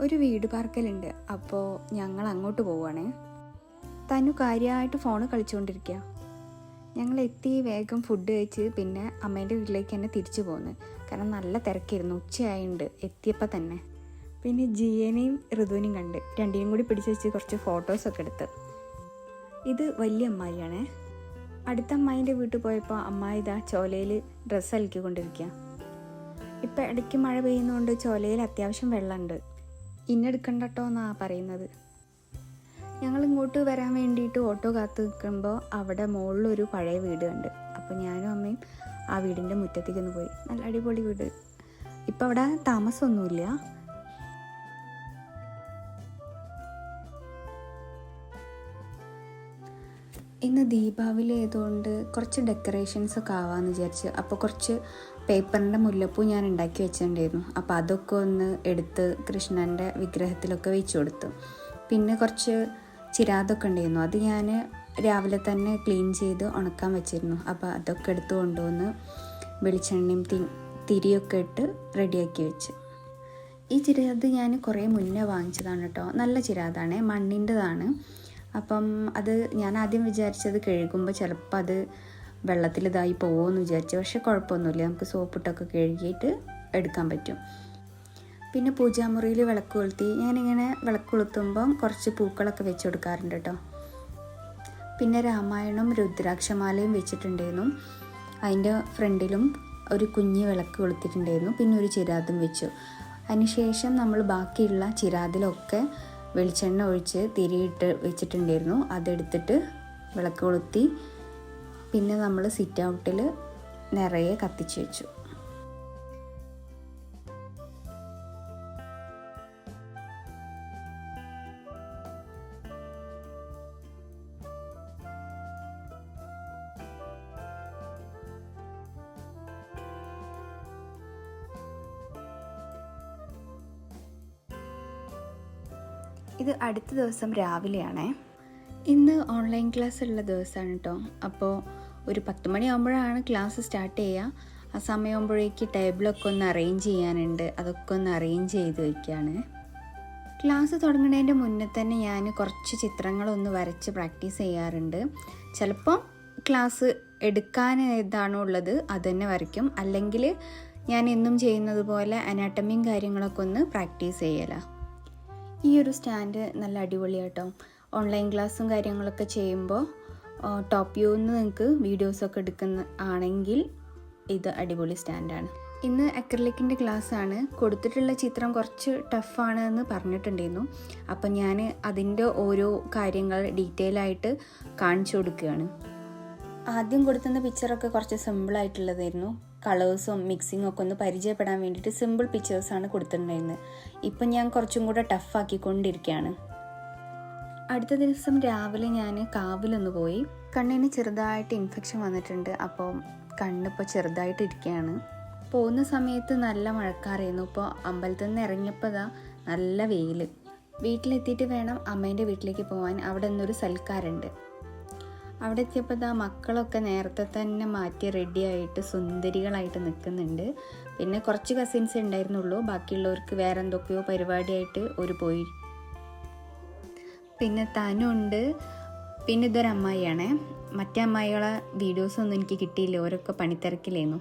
ഒരു വീട് പാർക്കലുണ്ട്. അപ്പോൾ ഞങ്ങൾ അങ്ങോട്ട് പോവുകയാണേ തനു കാര്യമായിട്ട് ഫോണ് കളിച്ചുകൊണ്ടിരിക്കുക ഞങ്ങൾ എത്തി വേഗം ഫുഡ് കഴിച്ച് പിന്നെ അമ്മേന്റെ വീട്ടിലേക്ക് തന്നെ തിരിച്ചു പോകുന്നു കാരണം നല്ല തിരക്കായിരുന്നു. ഉച്ചയായുണ്ട്. എത്തിയപ്പോൾ തന്നെ. പിന്നെ ജിയനെയും ഋതുവിനെയും കണ്ട്. രണ്ടിനും കൂടി പിടിച്ച് വെച്ച് കുറച്ച് ഫോട്ടോസൊക്കെ എടുത്ത്. ഇത് വലിയ അമ്മായിയാണേ. അടുത്ത അമ്മായിന്റെ വീട്ടിൽ പോയപ്പോൾ അമ്മായി ഇതാ ചോലയിൽ ഡ്രസ്സ് അലക്കിക്കൊണ്ടിരിക്കുക ഇപ്പം ഇടയ്ക്ക് മഴ പെയ്യുന്നതുകൊണ്ട് ചോലയിൽ അത്യാവശ്യം വെള്ളമുണ്ട് ഇന്നെടുക്കണ്ടട്ടോ എന്നാണ് പറയുന്നത്. ഞങ്ങൾ ഇങ്ങോട്ട് വരാൻ വേണ്ടിയിട്ട് ഓട്ടോ കാത്ത് നിൽക്കുമ്പോൾ അവിടെ മുകളിലൊരു പഴയ വീട് ഉണ്ട് അപ്പോൾ ഞാനും അമ്മയും ആ വീടിന്റെ മുറ്റത്തേക്ക് ഒന്ന് പോയി. നല്ല അടിപൊളി വീട്. ഇപ്പം അവിടെ താമസമൊന്നുമില്ല. ഇന്ന് ദീപാവലി ആയതുകൊണ്ട് കുറച്ച് ഡെക്കറേഷൻസ് ഒക്കെ ആവാമെന്ന് വിചാരിച്ച്. അപ്പോൾ കുറച്ച് പേപ്പറിന്റെ മുല്ലപ്പൂ ഞാൻ ഉണ്ടാക്കി വെച്ചിട്ടുണ്ടായിരുന്നു. അപ്പോൾ അതൊക്കെ ഒന്ന് എടുത്ത് കൃഷ്ണന്റെ വിഗ്രഹത്തിലൊക്കെ വെച്ച് കൊടുത്തു. പിന്നെ കുറച്ച് ചിരാതൊക്കെ ഉണ്ടായിരുന്നു. അത് ഞാൻ രാവിലെ തന്നെ ക്ലീൻ ചെയ്ത് ഉണക്കാൻ വെച്ചിരുന്നു. അപ്പോൾ അതൊക്കെ എടുത്ത് കൊണ്ടുവന്ന് വെളിച്ചെണ്ണയും തി തിരിയൊക്കെ ഇട്ട് റെഡിയാക്കി വെച്ച്. ഈ ചിരാത് ഞാൻ കുറേ മുന്നേ വാങ്ങിച്ചതാണ് കേട്ടോ. നല്ല ചിരാതാണ് മണ്ണിന്റെതാണ്. അപ്പം അത് ഞാൻ ആദ്യം വിചാരിച്ചത് കഴുകുമ്പോൾ ചിലപ്പോൾ അത് വെള്ളത്തിൽ ഇതായി പോകുമെന്ന് വിചാരിച്ചു. പക്ഷെ കുഴപ്പമൊന്നുമില്ല. നമുക്ക് സോപ്പിട്ടൊക്കെ കഴുകിയിട്ട് എടുക്കാൻ പറ്റും. പിന്നെ പൂജാമുറിയിൽ വിളക്ക് കൊളുത്തി. ഞാനിങ്ങനെ വിളക്ക് കൊളുത്തുമ്പം കുറച്ച് പൂക്കളൊക്കെ വെച്ച് കൊടുക്കാറുണ്ട് കേട്ടോ. പിന്നെ രാമായണം രുദ്രാക്ഷമാലയും വെച്ചിട്ടുണ്ടായിരുന്നു. അതിന്റെ ഫ്രണ്ടിലും ഒരു കുഞ്ഞ് വിളക്ക് കൊളുത്തിട്ടുണ്ടായിരുന്നു. പിന്നെ ഒരു ചിരാതും വെച്ചു. അതിനുശേഷം നമ്മൾ ബാക്കിയുള്ള ചിരാതിലൊക്കെ വെളിച്ചെണ്ണ ഒഴിച്ച് തിരിയിട്ട് വെച്ചിട്ടുണ്ടായിരുന്നു. അതെടുത്തിട്ട് വിളക്ക് കൊളുത്തി പിന്നെ നമ്മൾ സിറ്റ് ഔട്ടിൽ നിറയെ കത്തിച്ച് വെച്ചു. ഇത് അടുത്ത ദിവസം രാവിലെയാണേ. ഇന്ന് ഓൺലൈൻ ക്ലാസ് ഉള്ള ദിവസമാണ് കേട്ടോ അപ്പോൾ ഒരു പത്ത് മണിയാകുമ്പോഴാണ് ക്ലാസ് സ്റ്റാർട്ട് ചെയ്യുക. ആ സമയമാകുമ്പോഴേക്ക് ടേബിളൊക്കെ ഒന്ന് അറേഞ്ച് ചെയ്യാനുണ്ട്. അതൊക്കെ ഒന്ന് അറേഞ്ച് ചെയ്ത് വയ്ക്കുകയാണ് ക്ലാസ് തുടങ്ങുന്നതിന്റെ മുന്നേ തന്നെ ഞാൻ കുറച്ച് ചിത്രങ്ങളൊന്ന് വരച്ച് പ്രാക്ടീസ് ചെയ്യാറുണ്ട്. ചിലപ്പോൾ ക്ലാസ് എടുക്കാൻ ഏതാണോ ഉള്ളത് അത് തന്നെ വരയ്ക്കും. അല്ലെങ്കിൽ ഞാൻ എന്നും ചെയ്യുന്നത് പോലെ അനാട്ടമിയും കാര്യങ്ങളൊക്കെ ഒന്ന് പ്രാക്ടീസ് ചെയ്യലാണ് ഈ ഒരു സ്റ്റാൻഡ് നല്ല അടിപൊളിയാട്ടോ. ഓൺലൈൻ ക്ലാസ്സും കാര്യങ്ങളൊക്കെ ചെയ്യുമ്പോൾ ടോപ്പ് വ്യൂ നിന്ന് നിങ്ങൾക്ക് വീഡിയോസൊക്കെ എടുക്കുന്ന ആണെങ്കിൽ ഇത് അടിപൊളി സ്റ്റാൻഡാണ് ഇന്ന് അക്രലിക്കിന്റെ ആണ്. കൊടുത്തിട്ടുള്ള ചിത്രം കുറച്ച് ടഫാണ് എന്ന് പറഞ്ഞിട്ടുണ്ടായിരുന്നു. അപ്പം ഞാൻ അതിന്റെ ഓരോ കാര്യങ്ങൾ ഡീറ്റെയിൽ ആയിട്ട് കാണിച്ചു കൊടുക്കുകയാണ്. ആദ്യം കൊടുത്തുന്ന പിക്ചറൊക്കെ കുറച്ച് സിമ്പിളായിട്ടുള്ളതായിരുന്നു കളേഴ്സും മിക്സിങ്ങും ഒക്കെ ഒന്ന് പരിചയപ്പെടാൻ വേണ്ടിയിട്ട് സിമ്പിൾ പിക്ചേഴ്സാണ് കൊടുത്തിട്ടുണ്ടായിരുന്നത്. ഇപ്പം ഞാൻ കുറച്ചും കൂടെ ടഫാക്കിക്കൊണ്ടിരിക്കുകയാണ് അടുത്ത ദിവസം രാവിലെ ഞാൻ കാവിലൊന്ന് പോയി. കണ്ണിന് ചെറുതായിട്ട് ഇൻഫെക്ഷൻ വന്നിട്ടുണ്ട്. അപ്പോൾ കണ്ണിപ്പോൾ ചെറുതായിട്ട് ഇരിക്കുകയാണ് പോകുന്ന സമയത്ത് നല്ല മഴക്കാറായിരുന്നു. ഇപ്പോൾ അമ്പലത്തിൽ നിന്ന് ഇറങ്ങിയപ്പോൾ ഇതാ നല്ല വെയിൽ വീട്ടിലെത്തിയിട്ട് വേണം അമ്മേന്റെ വീട്ടിലേക്ക് പോകാൻ അവിടെ നിന്നൊരു സൽക്കാരുണ്ട്. അവിടെ എത്തിയപ്പോൾ ഇതാ മക്കളൊക്കെ നേരത്തെ തന്നെ മാറ്റി റെഡിയായിട്ട് സുന്ദരികളായിട്ട് നിൽക്കുന്നുണ്ട്. പിന്നെ കുറച്ച് കസിൻസ് ഉണ്ടായിരുന്നുള്ളൂ. ബാക്കിയുള്ളവർക്ക് വേറെ എന്തൊക്കെയോ പരിപാടിയായിട്ട് ഒരു പോയി പിന്നെ തനുണ്ട്. പിന്നെ ഇതൊരമ്മായിയാണേ. മറ്റേ അമ്മായികളെ വീഡിയോസൊന്നും എനിക്ക് കിട്ടിയില്ല. ഓരൊക്കെ പണിത്തിരക്കിലായിരുന്നു.